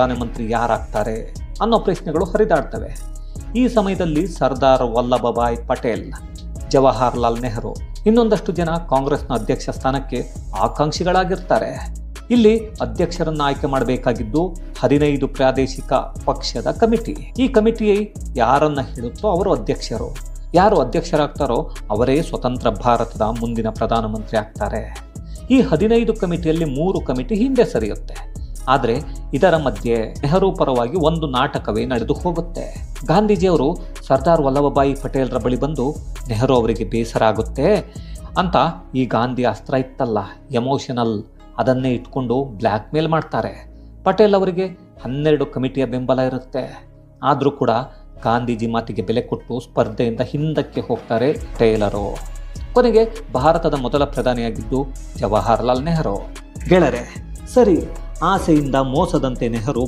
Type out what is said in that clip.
ಪ್ರಧಾನಮಂತ್ರಿ ಯಾರಾಗ್ತಾರೆ ಅನ್ನೋ ಪ್ರಶ್ನೆಗಳು ಹರಿದಾಡ್ತವೆ. ಈ ಸಮಯದಲ್ಲಿ ಸರ್ದಾರ್ ವಲ್ಲಭಭಾಯ್ ಪಟೇಲ್, ಜವಾಹರ್ಲಾಲ್ ನೆಹರು ಇನ್ನೊಂದಷ್ಟು ಜನ ಕಾಂಗ್ರೆಸ್ನ ಅಧ್ಯಕ್ಷ ಸ್ಥಾನಕ್ಕೆ ಆಕಾಂಕ್ಷಿಗಳಾಗಿರ್ತಾರೆ. ಇಲ್ಲಿ ಅಧ್ಯಕ್ಷರನ್ನು ಆಯ್ಕೆ ಮಾಡಬೇಕಾಗಿದ್ದು ಹದಿನೈದು ಪ್ರಾದೇಶಿಕ ಪಕ್ಷದ ಕಮಿಟಿ. ಈ ಕಮಿಟಿ ಯಾರನ್ನ ಹೇಳುತ್ತೋ ಅವರು ಅಧ್ಯಕ್ಷರು. ಯಾರು ಅಧ್ಯಕ್ಷರಾಗ್ತಾರೋ ಅವರೇ ಸ್ವತಂತ್ರ ಭಾರತದ ಮುಂದಿನ ಪ್ರಧಾನಮಂತ್ರಿ ಆಗ್ತಾರೆ. ಈ ಹದಿನೈದು ಕಮಿಟಿಯಲ್ಲಿ ಮೂರು ಕಮಿಟಿ ಹಿಂದೆ ಸರಿಯುತ್ತೆ. ಆದರೆ ಇದರ ಮಧ್ಯೆ ನೆಹರು ಪರವಾಗಿ ಒಂದು ನಾಟಕವೇ ನಡೆದು ಹೋಗುತ್ತೆ. ಗಾಂಧೀಜಿಯವರು ಸರ್ದಾರ್ ವಲ್ಲಭಭಾಯಿ ಪಟೇಲ್ರ ಬಳಿ ಬಂದು ನೆಹರು ಅವರಿಗೆ ಬೇಸರ ಆಗುತ್ತೆ ಅಂತ ಈ ಗಾಂಧಿ ಅಸ್ತ್ರ ಇತ್ತಲ್ಲ, ಎಮೋಷನಲ್, ಅದನ್ನೇ ಇಟ್ಕೊಂಡು ಬ್ಲ್ಯಾಕ್ ಮೇಲ್ ಮಾಡ್ತಾರೆ. ಪಟೇಲ್ ಅವರಿಗೆ ಹನ್ನೆರಡು ಕಮಿಟಿಯ ಬೆಂಬಲ ಇರುತ್ತೆ. ಆದರೂ ಕೂಡ ಗಾಂಧೀಜಿ ಮಾತಿಗೆ ಬೆಲೆ ಕೊಟ್ಟು ಸ್ಪರ್ಧೆಯಿಂದ ಹಿಂದಕ್ಕೆ ಹೋಗ್ತಾರೆ ಟೇಲರು. ಕೊನೆಗೆ ಭಾರತದ ಮೊದಲ ಪ್ರಧಾನಿಯಾಗಿದ್ದು ಜವಾಹರ್ಲಾಲ್ ನೆಹರು. ಗೆಳರೆ ಸರಿ ಆಸೆಯಿಂದ ಮೋಸದಂತೆ ನೆಹರು